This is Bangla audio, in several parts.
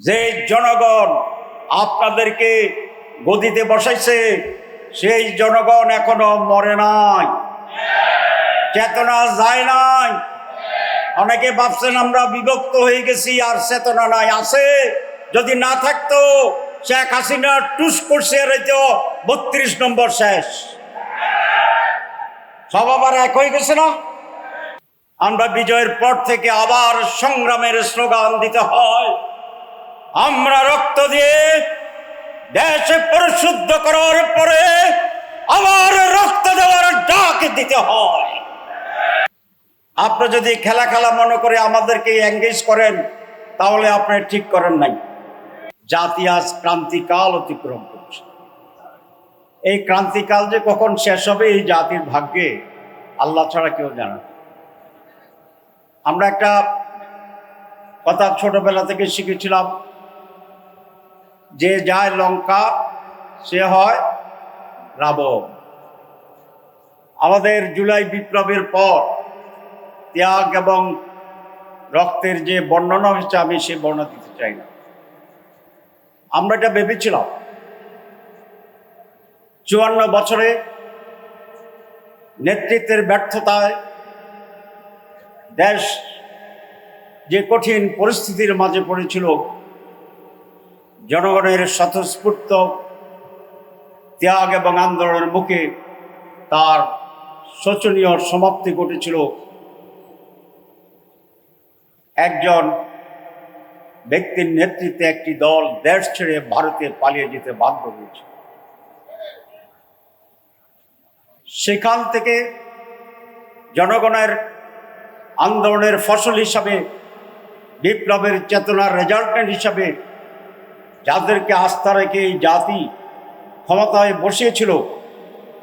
যে জনগণ আপনাদেরকে গদিতে বসাইছে, সেই জনগণ এখনও মরে নাই। চেতনা যায় নাই। অনেকে ভাবছেন আমরা বিভক্ত হয়ে গেছি, আর চেতনা নাই। আছে, যদি না থাকতো, শেখ হাসিনা টুস করছে বত্রিশ নম্বর শেষ। সব আবার এক হয়ে গেছে না? আমরা বিজয়ের পর থেকে আবার সংগ্রামের স্লোগান দিতে হয়। আমরা রক্ত দিয়ে দেশে পরিশুদ্ধ করার পরে আবার রক্ত দেওয়ার ডাক দিতে হয়। আপনি যদি খেলা খেলা মনে করে আমাদেরকে এঙ্গেজ করেন, তাহলে আপনি ঠিক করেন নাই। জাতি আজ ক্রান্তিকাল অতিক্রম করছে। এই ক্রান্তিকাল যে কখন শেষ হবে এই জাতির ভাগ্যে আল্লাহ ছাড়া কেউ জানে আমরা একটা কথা ছোটবেলা থেকে শিখেছিলাম যে যায় লঙ্কা সে হয় রাবণ। আমাদের জুলাই বিপ্লবের পর ত্যাগ এবং রক্তের যে বর্ণনা হয়েছে, আমি সে বর্ণনা দিতে চাই না। আমরা এটা ভেবেছিলাম। চুয়ান্ন বছরে নেতৃত্বের ব্যর্থতায় দেশ যে কঠিন পরিস্থিতির মাঝে পড়েছিল জনগণের স্বতঃস্ফূর্ত ত্যাগ এবং আন্দোলনের মুখে তার শোচনীয় সমাপ্তি ঘটেছিল। একজন ব্যক্তির নেতৃত্বে একটি দল দেশ ছেড়ে ভারতে পালিয়ে যেতে বাধ্য হয়েছে। সেখান থেকে জনগণের আন্দোলনের ফসল হিসাবে, বিপ্লবের চেতনার রেজাল্টেন্ট হিসাবে যাদেরকে আস্থা রেখে এই জাতি ক্ষমতায় বসিয়েছিল,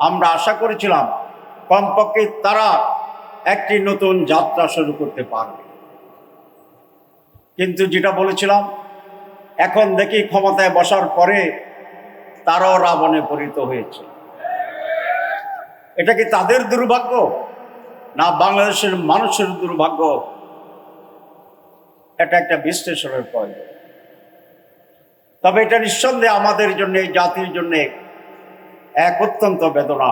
আমরা আশা করেছিলাম কমপক্ষে তারা একটি নতুন যাত্রা শুরু করতে পারবে। কিন্তু যেটা বলেছিলাম, এখন দেখি ক্ষমতায় বসার পরে তারাও রাবণে পরিণত হয়েছে। এটা কি তাদের দুর্ভাগ্য, না বাংলাদেশের মানুষের দুর্ভাগ্য? এটা একটা বিশ্লেষণের প্রয়োজন। তবে এটা নিঃসন্দেহে আমাদের জন্য, এই জাতির জন্য এক অত্যন্ত বেদনা।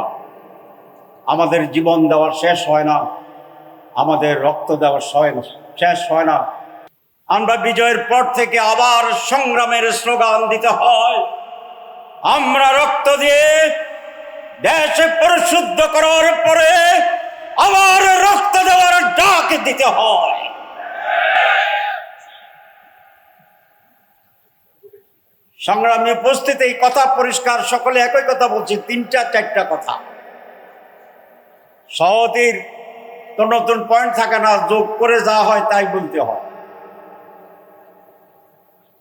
আমাদের জীবন দেওয়ার শেষ হয় না, আমাদের রক্ত দেওয়ার শেষ হয় না। আমরা বিজয়ের পর থেকে আবার সংগ্রামের স্লোগান দিতে হয়। আমরা রক্ত দিয়ে দেশে পরিশুদ্ধ করার পরে আবার রক্ত দেওয়ার ডাক দিতে হয়। সংগ্রামী উপস্থিত, এই কথা পরিষ্কার, সকলে একই কথা বলছি, তিনটা, চারটা কথা। সহতির তো নতুন পয়েন্ট থাকে না, যোগ করে যা হয় তাই বলতে হয়।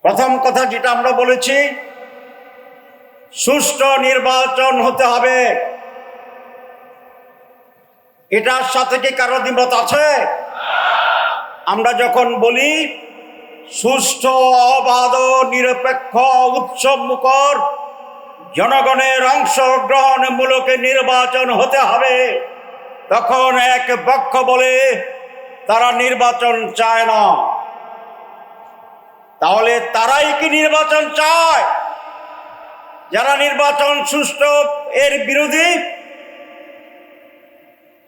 প্রথম কথা যেটা আমরা বলেছি, সুষ্ঠু নির্বাচন হতে হবে। এটার সাথে কি কারও দ্বিমত আছে? আমরা যখন বলি সুষ্ঠু অবাধ, নিরপেক্ষ, উৎসব মুখর, জনগণের অংশগ্রহণমূলক নির্বাচন হতে হবে। তখন এক পক্ষ বলে, তারা নির্বাচন চায় না। তাহলে তারাই কি নির্বাচন চায়? যারা নির্বাচন সুষ্ঠু, এর বিরোধী?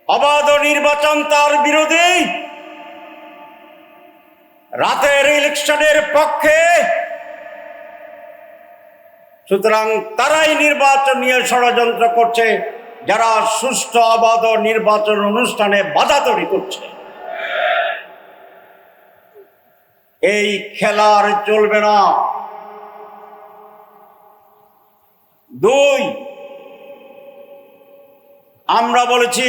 অবাধ নির্বাচন তার বিরোধী? রাতের ইলেকশনের পক্ষে। সুতরাং তারাই নির্বাচন নিয়ে ষড়যন্ত্র করছে, যারা সুষ্ঠু, অবাধ নির্বাচন অনুষ্ঠানে বাধা তৈরি করছে। এই খেলার চলবে না। দুই, আমরা বলেছি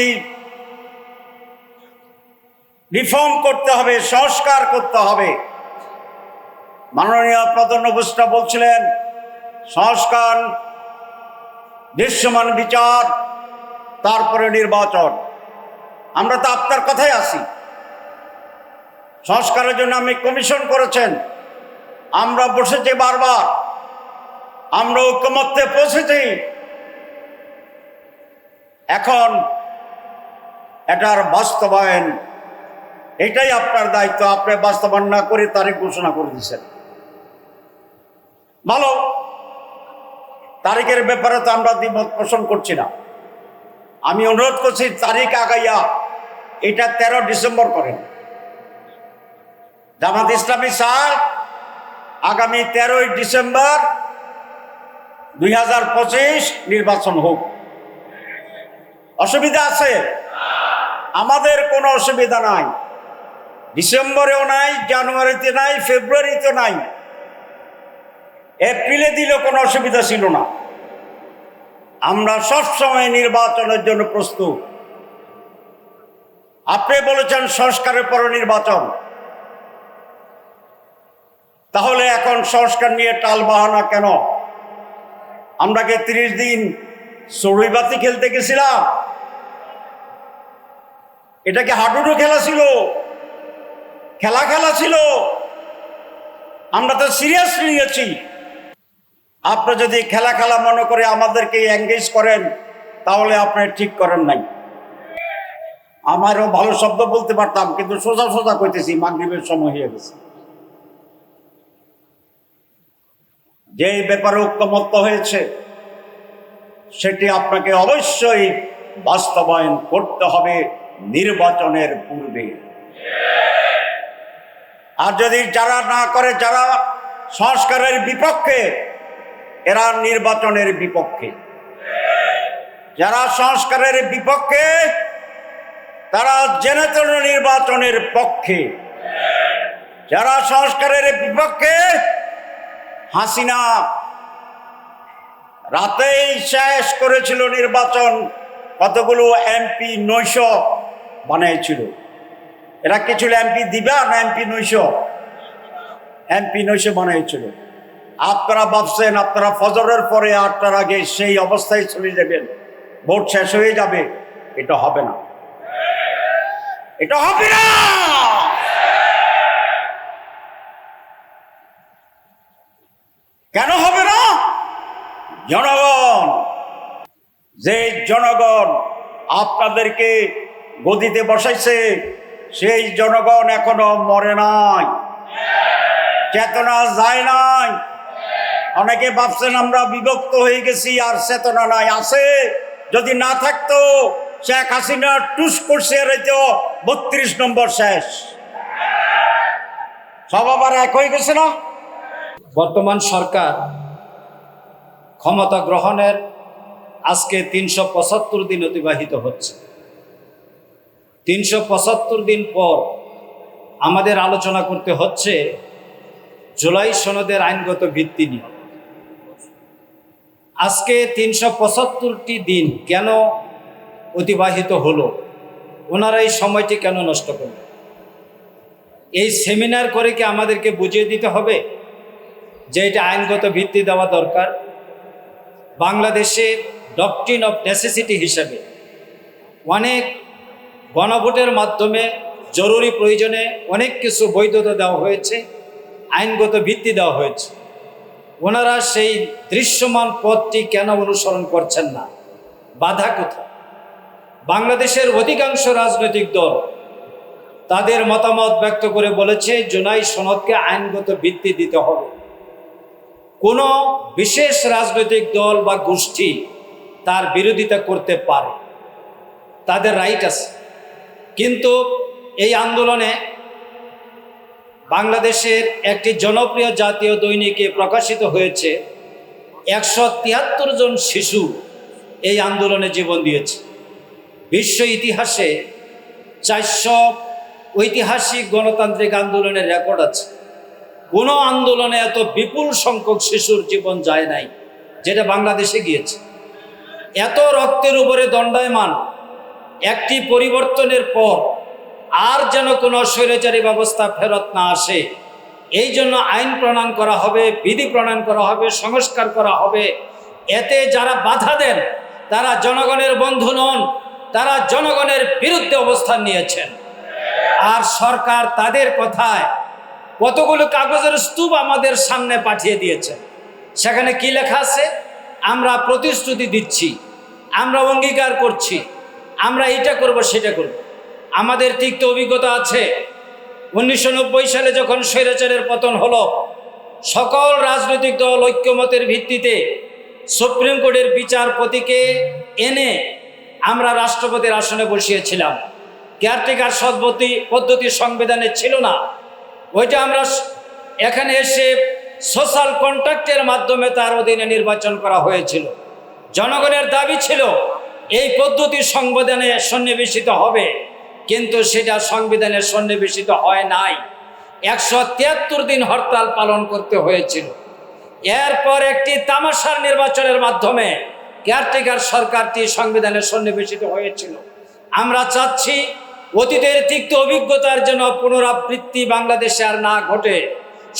রিফর্ম করতে হবে, সংস্কার করতে হবে। মাননীয় প্রধান উপস্থিত বলছিলেন, সংস্কার, দৃশ্যমান বিচার, তারপরে নির্বাচন। আমরা তো আপনার কথাই আসি সংস্কারের জন্য আমি কমিশন করেছেন। আমরা বসেছি বারবার। আমরা ঐক্যমত্যে পৌঁছেছি। এখন এটার বাস্তবায়ন এটাই আপনার দায়িত্ব, আপনি বাস্তবায়ন না করে তারিখ ঘোষণা করে দিচ্ছেন ভালো, তারিখের ব্যাপারে তো আমরা দ্বিমত পোষণ করছি না। আমি অনুরোধ করছি, তারিখ আগাইয়া এটা তেরো ডিসেম্বর করেন। জামাত ইসলামী স্যার, আগামী তেরোই ডিসেম্বর দুই হাজার পঁচিশ নির্বাচন হোক। অসুবিধা আছে? আমাদের কোনো অসুবিধা নাই। ডিসেম্বরেও নাই, জানুয়ারিতে নাই, ফেব্রুয়ারিতে নাই। এপ্রিলে দিলেও কোনো অসুবিধা ছিল না। আমরা সবসময় নির্বাচনের জন্য প্রস্তুত। আপনি বলেছেন সংস্কারের পর নির্বাচন। তাহলে এখন সংস্কার নিয়ে টাল বাহানা কেন? আমরা কি তিরিশ দিন চড়ুইবাতি খেলতে গেছিলাম? এটা কি হাডুডু খেলা ছিল? খেলা খেলা ছিল। আমরা তো সিরিয়াসলি নিয়েছি আপনি যদি খেলা খেলা মনে করে আমাদেরকে এঙ্গেজ করেন, তাহলে আপনি ঠিক করেন নাই। আমারও ভালো শব্দ বলতে পারতাম, কিন্তু সোজা সোজা কইতেছি, মাগরীবের সময় হয়ে গেছে। যে ব্যাপারে ঐক্যমত্য হয়েছে, সেটি আপনাকে অবশ্যই বাস্তবায়ন করতে হবে নির্বাচনের পূর্বে। আর যদি যারা না করে, যারা সংস্কারের বিপক্ষে, এরা নির্বাচনের বিপক্ষে। যারা সংস্কারের বিপক্ষে, তারা জেনে তেনে নির্বাচনের পক্ষে। যারা সংস্কারের বিপক্ষে, হাসিনা রাতেই শেষ করেছিল নির্বাচন, কতগুলো এমপি নৈশ বানিয়েছিল এরা কি ছিল? এমপি দিবা না এমপি নৈশ? এমপি নৈশ বানিয়েছিল আপনারা ভাবছেন, আপনারা ফজরের পরে আটটার আগে সেই অবস্থায় চলে যাবেন। ভোট শেষ হয়ে যাবে। এটা হবে না। এটা হবে না! কেন হবে না? জনগণ, যে জনগণ আপনাদেরকে গদিতে বসাইছে সেই জনগণ এখনও মরে নাই। চেতনা যায় নাই। অনেকে ভাবছেন আমরা বিভক্ত হয়ে গেছি, আর চেতনা নাই। আছে, যদি না থাকতো, শেখ হাসিনা টুস করছে বত্রিশ নম্বর শেষ। সব আবার এক হয়ে গেছে না? বর্তমান সরকার ক্ষমতা গ্রহণের আজকে তিনশো পঁচাত্তর দিন অতিবাহিত হচ্ছে। তিনশো পঁচাত্তর দিন পর আমাদের আলোচনা করতে হচ্ছে জুলাই সনদের আইনগত ভিত্তি নিয়ে। আজকে তিনশো পঁচাত্তরটি দিন কেন অতিবাহিত হলো? ওনারা এই সময়টি কেন নষ্ট করলেন এই সেমিনার করে কি আমাদেরকে বুঝিয়ে দিতে হবে যে এটা আইনগত ভিত্তি দেওয়া দরকার? বাংলাদেশে ডকট্রিন অফ নেসেসিটি হিসাবে অনেক গণভোটের মাধ্যমে জরুরি প্রয়োজনে অনেক কিছু বৈধতা দেওয়া হয়েছে, আইনগত ভিত্তি দেওয়া হয়েছে। ওনারা সেই দৃশ্যমান পথটি কেন অনুসরণ করছেন না? বাধা কোথায়? বাংলাদেশের অধিকাংশ রাজনৈতিক দল তাদের মতামত ব্যক্ত করে বলেছে জুনাই সনদকে আইনগত ভিত্তি দিতে হবে। কোনো বিশেষ রাজনৈতিক দল বা গোষ্ঠী তার বিরোধিতা করতে পারে। তাদের রাইট আছে। কিন্তু এই আন্দোলনে বাংলাদেশের একটি জনপ্রিয় জাতীয় দৈনিকে প্রকাশিত হয়েছে, একশো তিয়াত্তর জন শিশু এই আন্দোলনে জীবন দিয়েছে। বিশ্ব ইতিহাসে চারশো ঐতিহাসিক গণতান্ত্রিক আন্দোলনের রেকর্ড আছে। কোনো আন্দোলনে এত বিপুল সংখ্যক শিশুর জীবন যায় নাই, যেটা বাংলাদেশে গিয়েছে। এত রক্তের উপরে দণ্ডায়মান একটি পরিবর্তনের পর আর যেন কোনো স্বৈরাচারী ব্যবস্থা ফেরত না আসে। এই জন্য আইন প্রণয়ন করা হবে, বিধি প্রণয়ন করা হবে, সংস্কার করা হবে। এতে যারা বাধা দেন, তারা জনগণের বন্ধু নন, তারা জনগণের বিরুদ্ধে অবস্থান নিয়েছেন। আর সরকার তাদের কথায় কতগুলো কাগজের স্তূপ আমাদের সামনে পাঠিয়ে দিয়েছে। সেখানে কি লেখা আছে? আমরা প্রতিশ্রুতি দিচ্ছি, আমরা অঙ্গীকার করছি আমরা এটা করব, সেটা করব। আমাদের তিক্ত অভিজ্ঞতা আছে। উনিশশো নব্বই সালে যখন স্বৈরাচারের পতন হলো, সকল রাজনৈতিক দল ঐক্যমতের ভিত্তিতে সুপ্রিম কোর্টের বিচারপতিকে এনে আমরা রাষ্ট্রপতির আসনে বসিয়েছিলাম। কেয়ারটেকার সদ্পতি পদ্ধতি সংবিধানে ছিল না। ওইটা আমরা এখানে এসে সোশ্যাল কন্ট্রাক্টের মাধ্যমে তার অধীনে নির্বাচন করা হয়েছিল। জনগণের দাবি ছিল এই পদ্ধতি সংবিধানে সন্নিবেশিত হবে, কিন্তু সেটা সংবিধানে সন্নিবেশিত হয় নাই। একশো তিয়াত্তর দিন হরতাল পালন করতে হয়েছিল। এরপর একটি তামাশার নির্বাচনের মাধ্যমে কেয়ারটেকার সরকারটি সংবিধানে সন্নিবেশিত হয়েছিল। আমরা চাচ্ছি অতীতের তিক্ত অভিজ্ঞতার জন্য পুনরাবৃত্তি বাংলাদেশে আর না ঘটে।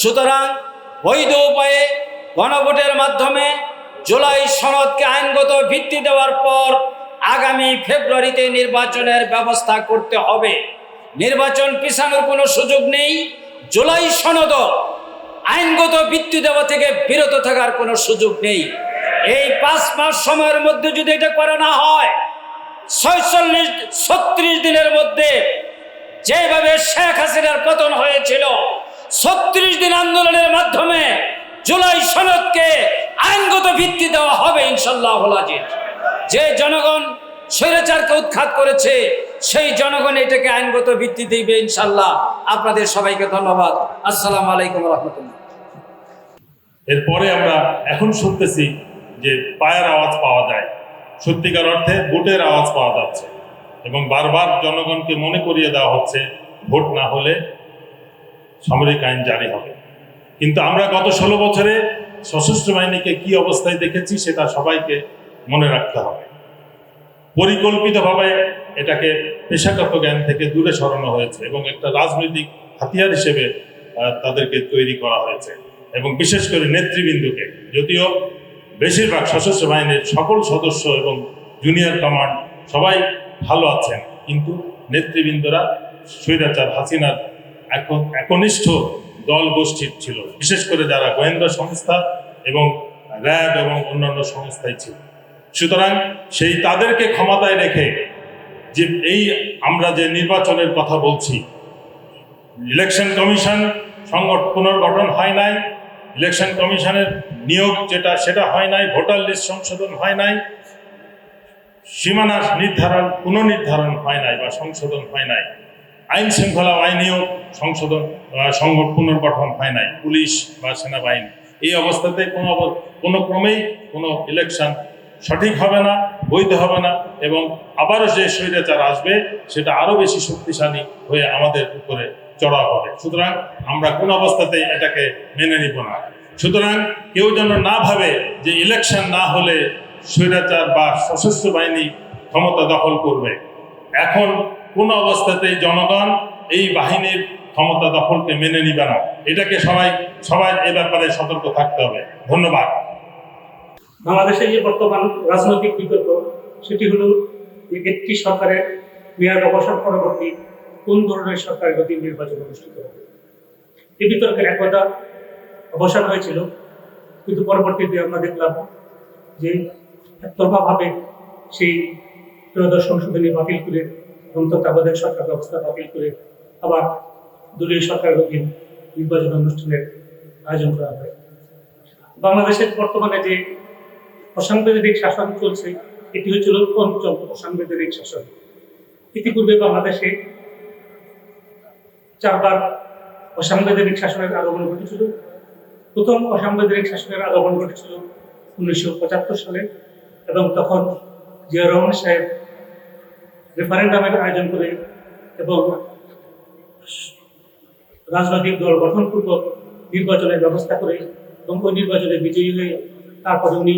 সুতরাং বৈধ উপায়ে গণভোটের মাধ্যমে জুলাই সনদকে আইনগত ভিত্তি দেওয়ার পর আগামী ফেব্রুয়ারিতে নির্বাচনের ব্যবস্থা করতে হবে। নির্বাচন পিছানোর কোনো সুযোগ নেই। জুলাই সনদ আইনগত বৃত্তি দেওয়া থেকে বিরত থাকার কোনো সুযোগ নেই। এই পাঁচ মাস সময়ের মধ্যে যদি এটা করা না হয়, ছয়চল্লিশ, ছত্রিশ দিনের মধ্যে যেভাবে শেখ হাসিনার পতন হয়েছিল, ছত্রিশ দিন আন্দোলনের মাধ্যমে জুলাই সনদকে আইনগত ভিত্তি দেওয়া হবে ইনশাল্লাহ আজিজ। যে জনগণ স্বৈরাচারকে উৎখাত করেছে, সেই জনগণ এটাকে আইনগত ভিত্তি দিবে ইনশাল্লাহ। আপনাদের সবাইকে ধন্যবাদ। আসসালাম আলাইকুম রহমতুল্লাহ। এরপরে আমরা এখন শুনতেছি যে পায়ের আওয়াজ পাওয়া যায়। সত্যিকার অর্থে ভোটের আওয়াজ পাওয়া যাচ্ছে এবং বারবার জনগণকে মনে করিয়ে দেওয়া হচ্ছে, ভোট না হলে সামরিক আইন জারি হবে। কিন্তু আমরা গত ষোলো বছরে সশস্ত্র বাহিনীকে কি অবস্থায় দেখেছি সেটা সবাইকে মনে রাখতে হবে। পরিকল্পিতভাবে এটাকে পেশাগত জ্ঞান থেকে দূরে সরানো হয়েছে এবং একটা রাজনৈতিক হাতিয়ার হিসেবে তাদেরকে তৈরি করা হয়েছে। এবং বিশেষ করে নেতৃবৃন্দকে, যদিও বেশিরভাগ সশস্ত্র বাহিনীর সকল সদস্য এবং জুনিয়র কমান্ড সবাই ভালো আছেন, কিন্তু নেতৃবৃন্দরা স্বৈরাচার হাসিনার একনিষ্ঠ দল গোষ্ঠীর ছিল। বিশেষ করে যারা গোয়েন্দা সংস্থা এবং র্যাব এবং অন্যান্য সংস্থায় ছিল। সুতরাং সেই তাদেরকে ক্ষমতায় রেখে যে এই আমরা যে নির্বাচনের কথা বলছি ইলেকশন কমিশন সংগঠ পুনর্গঠন হয় নাই ইলেকশন কমিশনের নিয়োগ যেটা সেটা হয় নাই ভোটার লিস্ট সংশোধন হয় নাই সীমানা নির্ধারণ পুনর্নির্ধারণ হয় নাই বা সংশোধন হয় নাই আইন শৃঙ্খলা আইনেও সংশোধন আহ, সংগঠ পুনর্গঠন হয় নাই পুলিশ বা সেনাবাহিনী। এই অবস্থাতে কোনো কোনো ক্রমেই কোনো ইলেকশন সঠিক হবে না, বৈধ হবে না, এবং আবারও যে স্বৈরাচার আসবে, সেটা আরও বেশি শক্তিশালী হয়ে আমাদের উপরে চড়া হবে। সুতরাং আমরা কোন অবস্থাতেই এটাকে মেনে নিব না। সুতরাং কেউ যেন না ভাবে যে ইলেকশন না হলে স্বৈরাচার বা সশস্ত্র বাহিনী ক্ষমতা দখল করবে। এখন কোন অবস্থাতেই জনগণ এই বাহিনীর ক্ষমতা দখলকে মেনে নিবে না। এটাকে সবাই সবাই এ ব্যাপারে সতর্ক থাকতে হবে। ধন্যবাদ। বাংলাদেশের যে বর্তমান রাজনৈতিক বিতর্ক সেটি হলো একটি সরকারের মেয়াদ অবসর পরবর্তী কোন ধরনের সরকারের গতি নির্বাচন অনুষ্ঠিত হবে? এই বিতর্কের একদা অবসান হয়েছিল, কিন্তু পরবর্তীতে আমরা দেখলাম যে একতরফাভাবে সেই ত্রয়োদশ সংশোধনী বাতিল করে এবং তত্ত্বাবধায়ক সরকার ব্যবস্থা বাতিল করে আবার দলীয় সরকার অধীন নির্বাচন অনুষ্ঠানের আয়োজন করা হয়। বাংলাদেশের বর্তমানে যে অসাংবিধানিক শাসন চলছে, এটি হচ্ছিল পঞ্চম অসাংবিধানিক শাসন। ইতিপূর্বে বাংলাদেশে চারবার অসাংবিধানিক শাসনের আগমন ঘটেছিল। প্রথম অসাংবিধানিক শাসনের আগমন ঘটেছিল উনিশশো পঁচাত্তর সালে এবং তখন জিয়া রহমান সাহেব রেফারেন্ডামের আয়োজন করে এবং রাজনৈতিক দল গঠনপূর্বক নির্বাচনের ব্যবস্থা করে এবং ওই নির্বাচনে বিজয়ী হয়ে তারপরে উনি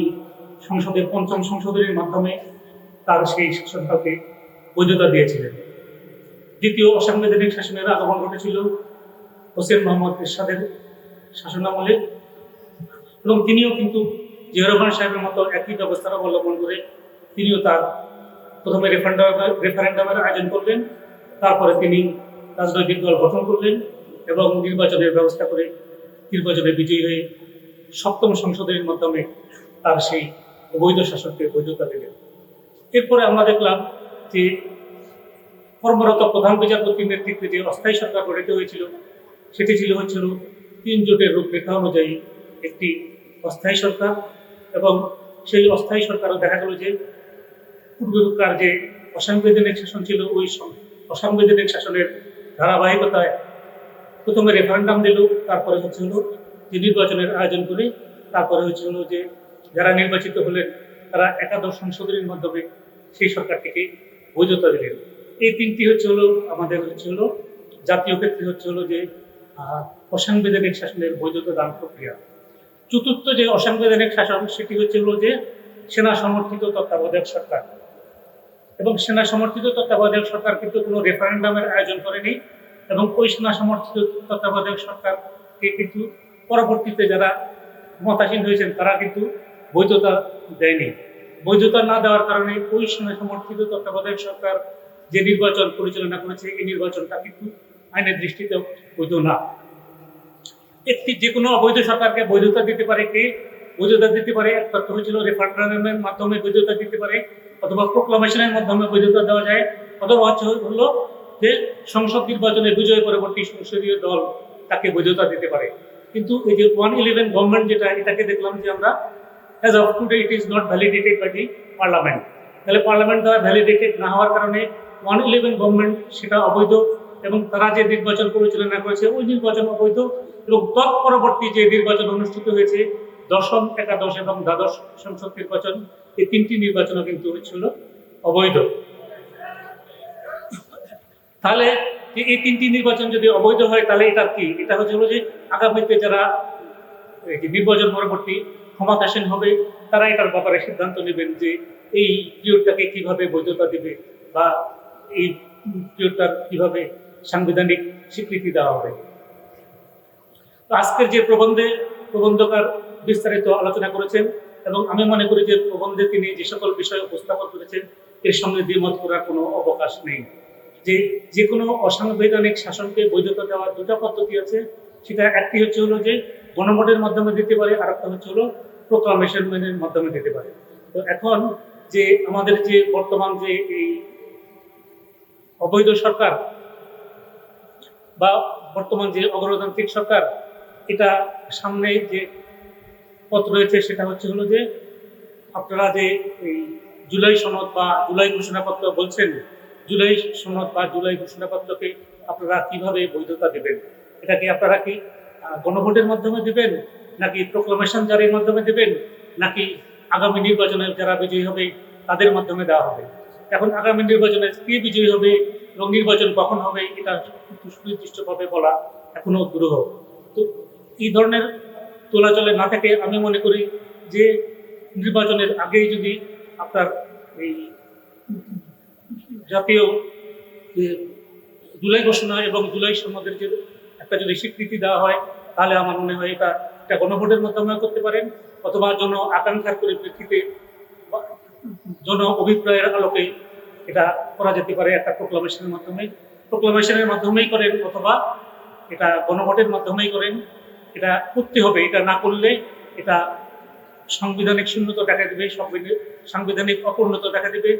সংসদে, পঞ্চম সংশোধনীর মাধ্যমে তার সেই শাসনকালকে বৈধতা দিয়েছিলেন। দ্বিতীয় অসাংবিধানিক শাসনের আগমন ঘটেছিল হোসেন মোহাম্মদ এরশাদের শাসনামলে এবং তিনিও কিন্তু জিয়া রহমান সাহেবের মতো একই ব্যবস্থার অবলম্বন করে তিনিও তার প্রথমে রেফারেন্ডাম রেফারেন্ডামের আয়োজন করলেন, তারপরে তিনি রাজনৈতিক দল গঠন করলেন এবং নির্বাচনের ব্যবস্থা করে নির্বাচনে বিজয়ী হয়ে সপ্তম সংসদের মাধ্যমে তার সেই অবৈধ শাসককে বৈধতা দিলেন। এরপরে আমরা দেখলাম যে কর্মরত প্রধান বিচারপতির নেতৃত্বে যে অস্থায়ী সরকার গঠিত হয়েছিল, সেটি ছিল হচ্ছিল তিন জোটের রূপরেখা অনুযায়ী একটি অস্থায়ী সরকার এবং সেই অস্থায়ী সরকারও দেখা গেল যে পূর্বকার যে অসাংবিধানিক শাসন ছিল, ওই অসাংবিধানিক শাসনের ধারাবাহিকতায় প্রথমে রেফারেন্ডাম দিল, তারপরে হচ্ছে হলো যে নির্বাচনের আয়োজন করে, তারপরে হচ্ছে হলো যে যারা নির্বাচিত হলেন, তারা একাদশ সংশোধনীর মাধ্যমে সেই সরকারটিকে বৈধতা দিলেন এই তিনটি হচ্ছে হলো, আমাদের হচ্ছে হলো, জাতীয় ক্ষেত্রে হচ্ছে হলো যে অসাংবিধানিক শাসনের বৈধতা দান প্রক্রিয়া। চতুর্থ যে অসাংবিধানিক শাসন, সেটি হচ্ছে হলো যে, সেনা সমর্থিত তত্ত্বাবধায়ক সরকার। এবং সেনা সমর্থিত তত্ত্বাবধায়ক সরকার কিন্তু কোনো রেফারেন্ডামের আয়োজন করেনি এবং ওই সেনা সমর্থিত তত্ত্বাবধায়ক সরকারকে কিন্তু পরবর্তীতে যারা ক্ষমতাসীন হয়েছেন, তারা কিন্তু বৈধতা দেয়নি। বৈধতা না দেওয়ার কারণে ওই সেনা সমর্থিত তত্ত্বাবধায়ক সরকার যে নির্বাচন পরিচালনা করেছে, এই নির্বাচনটা কিন্তু আইনের দৃষ্টিতে বৈধ না। একটি যে কোনো অবৈধ সরকারকে বৈধতা দিতে পারে কে? বৈধতা দিতে পারে তথ্য হয়েছিল রেফারেন্ডামের মাধ্যমে বৈধতা দিতে পারে, অথবা প্রোক্লামেশনের মাধ্যমে বৈধতা দেওয়া যায়, অথবা হচ্ছে হলো যে সংসদ নির্বাচনে বিজয় পরবর্তী সংসদীয় দল তাকে বৈধতা দিতে পারে। কিন্তু এই যে ওয়ান ইলেভেন গভর্নমেন্ট যেটা, এটাকে দেখলাম যে আমরা as of today it is not validated by the parliament তাহলে পার্লামেন্ট দ্বারা ভ্যালিডেটেড না হওয়ার কারণে ওয়ান ইলেভেন গভর্নমেন্ট সেটা অবৈধ এবং তারা যে নির্বাচন পরিচালনা করেছে, ওই নির্বাচন অবৈধ এবং তৎপরবর্তী যে নির্বাচন অনুষ্ঠিত হয়েছে, দশম, একাদশ এবং দ্বাদশ সংসদ নির্বাচন, এই তিনটি নির্বাচনও কিন্তু হচ্ছিল অবৈধ। তাহলে এই তিনটি নির্বাচন যদি অবৈধ হয়, তাহলে এটা কি? এটা হচ্ছে যে আগামীতে যারা নির্বাচন পরবর্তী ক্ষমতাসীন হবে, তারা এটার ব্যাপারে সিদ্ধান্ত নেবেন যে এই পিরিয়ডটাকে কীভাবে বৈধতা দেবে বা এই পিরিয়ডটার কীভাবে সাংবিধানিক স্বীকৃতি দেওয়া হবে। তো আজকের যে প্রবন্ধে প্রবন্ধকার বিস্তারিত আলোচনা করেছেন এবং আমি মনে করি যে প্রবন্ধে তিনি যে সকল বিষয় উপস্থাপন করেছেন, এর সঙ্গে দ্বিমত করার কোনো অবকাশ নেই। যে যে কোনো অসাংবিধানিক শাসনকে বৈধতা দেওয়ার দুটা পদ্ধতি আছে, সেটা একটি হচ্ছে হলো যে গণভোটের মাধ্যমে দিতে পারে, আর একটা হচ্ছে হলো প্রোক্লামেশনের মাধ্যমে দিতে পারে। তো এখন যে আমাদের যে বর্তমান যে এই অবৈধ সরকার বা বর্তমান যে অগণতান্ত্রিক সরকার, এটা সামনে যে পথ রয়েছে সেটা হচ্ছে হলো যে আপনারা যে এই জুলাই সনদ বা জুলাই ঘোষণাপত্র বলছেন, জুলাই সনদ বা জুলাই ঘোষণাপত্রকে আপনারা কীভাবে বৈধতা দেবেন? এটাকে আপনারা কি গণভোটের মাধ্যমে দেবেন, নাকি প্রোক্লামেশন জারির মাধ্যমে দেবেন, নাকি আগামী নির্বাচনে যারা বিজয়ী হবে, তাদের মাধ্যমে দেওয়া হবে? এখন আগামী নির্বাচনে কে বিজয়ী হবে এবং নির্বাচন কখন হবে, এটা সুনির্দিষ্টভাবে বলা এখনও দুরূহ। তো এই ধরনের চলাচলে না থাকে, আমি মনে করি যে নির্বাচনের আগেই যদি আপনার এই জাতীয় জুলাই ঘোষণা এবং জুলাই সনদের যে একটা যদি স্বীকৃতি দেওয়া হয়, তাহলে আমার মনে হয় এটা একটা গণভোটের মাধ্যমে করতে পারেন, অথবা জন আকাঙ্ক্ষার পরিপ্রেক্ষিতে জন অভিপ্রায়ের আলোকে এটা করা যেতে পারে একটা প্রোক্লামেশনের মাধ্যমে। প্রোক্লামেশনের মাধ্যমেই করেন অথবা এটা গণভোটের মাধ্যমেই করেন। এটা করতে হবে, এটা না করলে এটা সাংবিধানিক শূন্যতা দেখা দেবে সাংবিধানিক অপূর্ণতা দেখা দেবে।